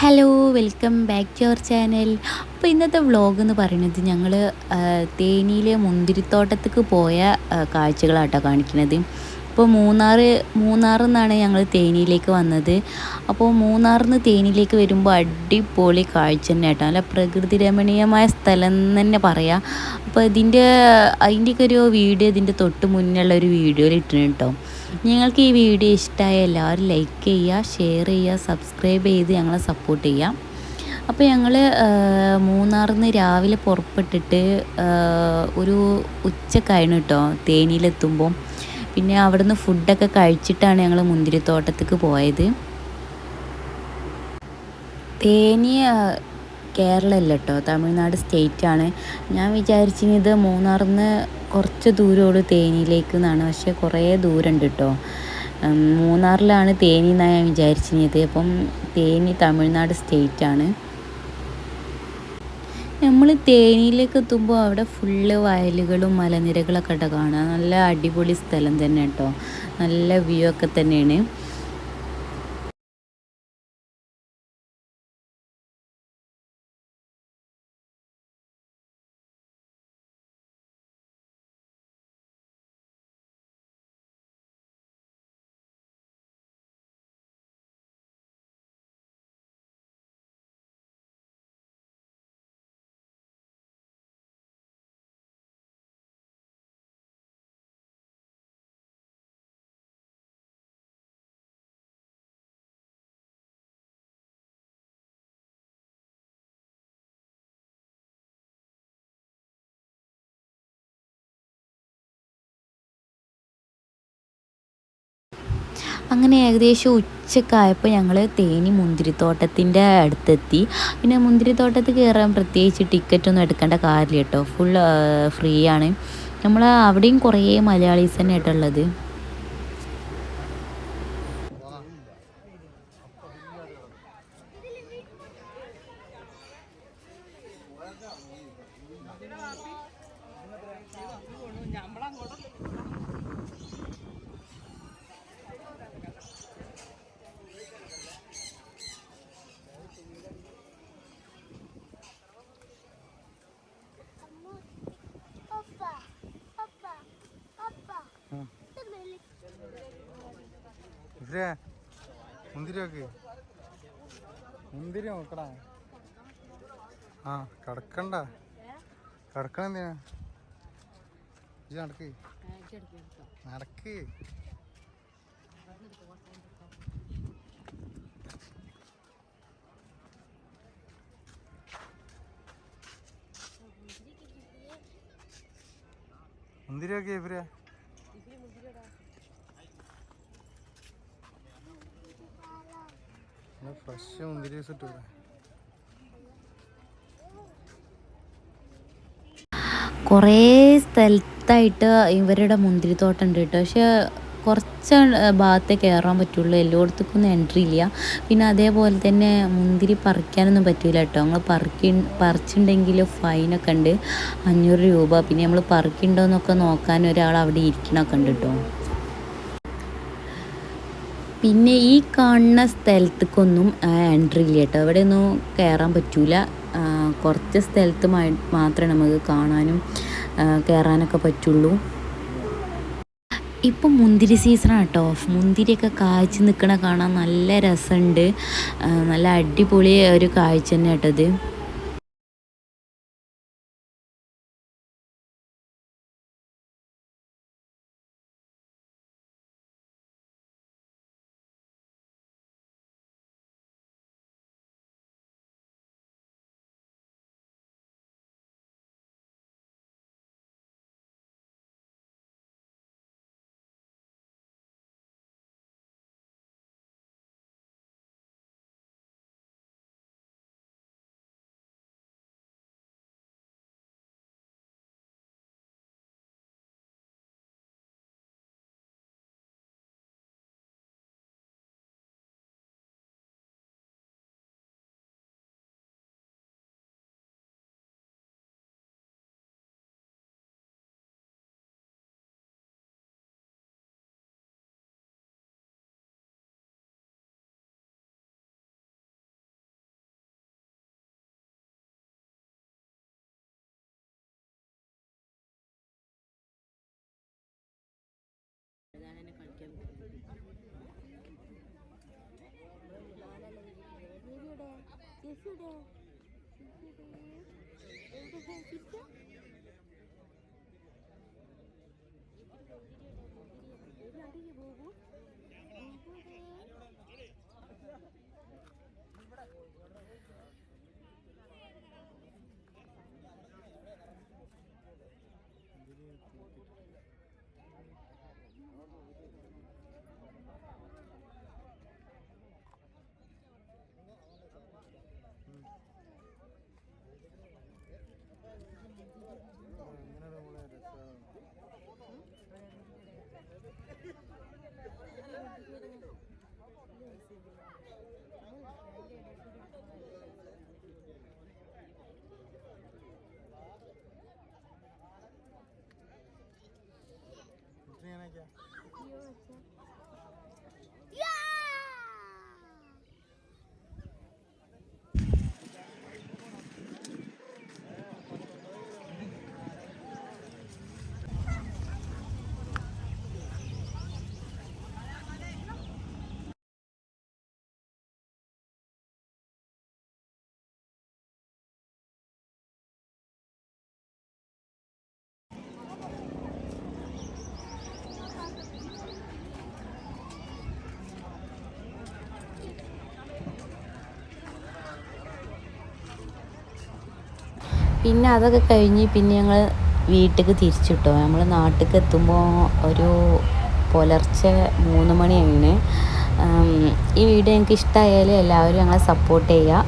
Hello welcome back to our channel അപ്പോൾ ഇന്നത്തെ vlog എന്ന് പറയുന്നത് ഞങ്ങൾ തേനിയിലെ മുന്തിരിത്തോട്ടത്തേക്ക് പോയ കാഴ്ചകളാട്ടോ കാണിക്കുന്നത്. ഇപ്പോൾ മൂന്നാർ മൂന്നാറിൽ നിന്നാണ് ഞങ്ങൾ തേനിയിലേക്ക് വന്നത്. അപ്പോൾ മൂന്നാറിൽ നിന്ന് തേനിയിലേക്ക് വരുമ്പോൾ അടിപൊളി കാഴ്ച തന്നെ കേട്ടോ നല്ല പ്രകൃതി രമണീയമായ സ്ഥലം തന്നെ പറയാം. അപ്പോൾ ഇതിന്റെ അതിന്റെയൊക്കെ ഒരു വീഡിയോ ഇതിന്റെ തൊട്ട് മുന്നേ ഒരു വീഡിയോയിൽ ഇട്ടിട്ടുണ്ട് കേട്ടോ. നിങ്ങൾക്ക് ഈ വീഡിയോ ഇഷ്ടമായ എല്ലാവരും ലൈക്ക് ചെയ്യുക ഷെയർ ചെയ്യുക സബ്സ്ക്രൈബ് ചെയ്ത് ഞങ്ങളെ സപ്പോർട്ട് ചെയ്യാം. അപ്പോൾ ഞങ്ങൾ മൂന്നാറിൽ നിന്ന് രാവിലെ പുറപ്പെട്ടിട്ട് ഒരു ഉച്ചക്കായിരുന്നു കേട്ടോ തേനിയിലെത്തുമ്പോൾ പിന്നെ അവിടുന്ന് ഫുഡൊക്കെ കഴിച്ചിട്ടാണ് ഞങ്ങൾ മുന്തിരിത്തോട്ടത്തേക്ക് പോയത്. തേനി കേരളമല്ല കേട്ടോ തമിഴ്നാട് സ്റ്റേറ്റ് ആണ് ഞാൻ വിചാരിച്ചിരുന്നത് മൂന്നാറിൽ നിന്ന് കുറച്ച് ദൂരമുള്ളൂ തേനിയിലേക്ക് എന്നാണ് പക്ഷേ കുറേ ദൂരമുണ്ട് കേട്ടോ മൂന്നാറിലാണ് തേനി എന്നാണ് ഞാൻ വിചാരിച്ചിരുന്നത് അപ്പം തേനി തമിഴ്നാട് സ്റ്റേറ്റ് ആണ് നമ്മൾ തേനിയിലേക്ക് എത്തുമ്പോൾ അവിടെ ഫുള്ള് വയലുകളും മലനിരകളൊക്കെ കാണാൻ നല്ല അടിപൊളി സ്ഥലം തന്നെ കേട്ടോ നല്ല വ്യൂ ഒക്കെ തന്നെയാണ്. അങ്ങനെ ഏകദേശം ഉച്ചക്കായപ്പോൾ ഞങ്ങൾ തേനി മുന്തിരിത്തോട്ടത്തിന്റെ അടുത്തെത്തി. പിന്നെ മുന്തിരിത്തോട്ടത്തിൽ കയറാൻ പ്രത്യേകിച്ച് ടിക്കറ്റൊന്നും എടുക്കേണ്ട കാര്യമില്ല കേട്ടോ. ഫുൾ ഫ്രീ ആണ്. നമ്മൾ അവിടെയും കുറേ മലയാളീസ് തന്നെ ആയിട്ടുള്ളത് ഇവരെ മുന്തിരി നോക്ക് മുന്തിരി നോക്കടാ. ആ കടക്കണ്ട. കടക്കണ എന്തിനാ? ഇജ്ജ് നടക്ക്. നടക്ക്. മുന്തിരി നോക്കിയേ ഫ്രഷ് മുന്തിരി കുറേ സ്ഥലത്തായിട്ട് ഇവരുടെ മുന്തിരിത്തോട്ടം ഉണ്ട് കേട്ടോ. പക്ഷെ കുറച്ച് ഭാഗത്തെ കയറാൻ പറ്റുള്ളൂ. എല്ലായിടത്തേക്കൊന്നും എൻട്രി ഇല്ല. പിന്നെ അതേപോലെ തന്നെ മുന്തിരി പറിക്കാനൊന്നും പറ്റില്ല കേട്ടോ. നമ്മൾ പറിക്കി പറിച്ചിട്ടുണ്ടെങ്കിൽ ഫൈനൊക്കെ ഉണ്ട്. അഞ്ഞൂറ് രൂപ. പിന്നെ നമ്മൾ പറിക്കുന്നുണ്ടോയെന്നൊക്കെ നോക്കാൻ ഒരാൾ അവിടെ ഇരിക്കണമൊക്കെ ഉണ്ട് കേട്ടോ. പിന്നെ ഈ കാണുന്ന സ്ഥലത്തേക്കൊന്നും എൻട്രി ഇല്ല കേട്ടോ. അവിടെ ഒന്നും കയറാൻ പറ്റൂല കുറച്ച് സ്ഥലത്ത് മാത്രമേ നമുക്ക് കാണാനും കയറാനൊക്കെ പറ്റുള്ളൂ. ഇപ്പം മുന്തിരി സീസണാണ് കേട്ടോ. മുന്തിരിയൊക്കെ കാഴ്ച നിൽക്കണ കാണാൻ നല്ല രസമുണ്ട്. നല്ല അടിപൊളി ഒരു കാഴ്ച തന്നെ കേട്ടത് şuraya. Şuraya. Evde sen kimsin? പിന്നെ അതൊക്കെ കഴിഞ്ഞ് പിന്നെ ഞങ്ങൾ വീട്ടിലേക്ക് തിരിച്ചിട്ടോ. നമ്മൾ നാട്ടിലേക്ക് എത്തുമ്പോൾ ഒരു പുലർച്ചെ മൂന്ന് മണിയാണ് ഈ വീഡിയോ എനിക്ക് ഇഷ്ടമായാൽ എല്ലാവരും ഞങ്ങളെ സപ്പോർട്ട് ചെയ്യുക